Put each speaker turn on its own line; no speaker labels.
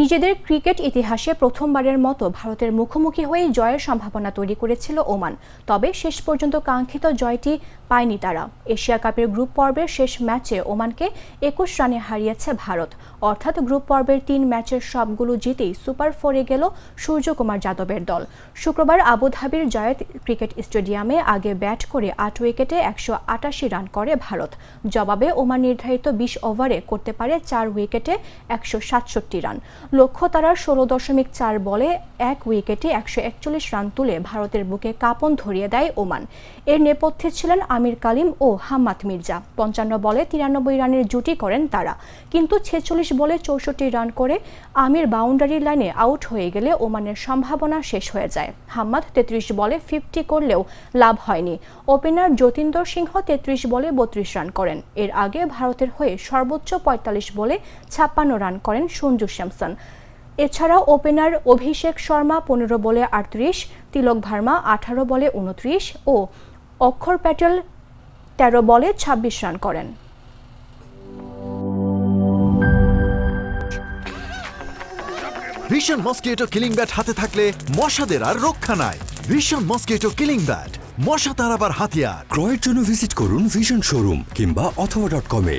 নিজেদের ক্রিকেট ইতিহাসে প্রথমবারের মতো ভারতের মুখোমুখি হয়ে জয়ের সম্ভাবনা তৈরি করেছিল ওমান। তবে শেষ পর্যন্ত কাঙ্ক্ষিত জয়টি পায়নি তারা। এশিয়া কাপের গ্রুপ পর্বের শেষ ম্যাচে ওমানকে একুশ রানে হারিয়েছে ভারত। অর্থাৎ গ্রুপ পর্বের তিন ম্যাচের সবগুলো জিতেই সুপার ফোরে গেল সূর্যকুমার যাদবের দল। শুক্রবার আবুধাবির জয়েদ ক্রিকেট স্টেডিয়ামে আগে ব্যাট করে আট উইকেটে একশো আটাশি রান করে ভারত। জবাবে ওমান নির্ধারিত বিশ ওভারে করতে পারে চার উইকেটে একশো সাতষট্টি রান। লক্ষ্য তারার ষোলো দশমিক চার বলে এক উইকেটে একশো একচল্লিশ রান তুলে ভারতের বুকে কাঁপন ধরিয়ে দেয় ওমান। এর নেপথ্যে ছিলেন আমির কালিম ও হাম্মাদ মির্জা। পঞ্চান্ন বলে তিরানব্বই রানের জুটি করেন তারা। কিন্তু ছেচল্লিশ বলে চৌষট্টি রান করে আমির বাউন্ডারি লাইনে আউট হয়ে গেলে ওমানের সম্ভাবনা শেষ হয়ে যায়। হাম্মাদ তেত্রিশ বলে ফিফটি করলেও লাভ হয়নি। ওপেনার যতীন্দ্র সিংহ তেত্রিশ বলে বত্রিশ রান করেন। এর আগে ভারতের হয়ে সর্বোচ্চ পঁয়তাল্লিশ বলে ছাপ্পান্ন রান করেন সঞ্জু স্যামসন। এছাড়াও ওপেনার অভিষেক শর্মা পনেরো বলে আটত্রিশ তিলক ভার্মা আঠারো বলে উনত্রিশ ও অক্ষর প্যাটেল তেরো বলে ছাব্বিশ রান করেন।
ভীষণ মস্কিটো কিলিং ব্যাট হাতে থাকলে মশাদের আর রক্ষা নাই। ভীষণ মস্কিটো কিলিং ব্যাট মশা তাড়াবার হাতিয়ার।
ক্রয়ের জন্য ভিজিট করুন ভিশন শোরুম কিংবা অথবা ডট কমে।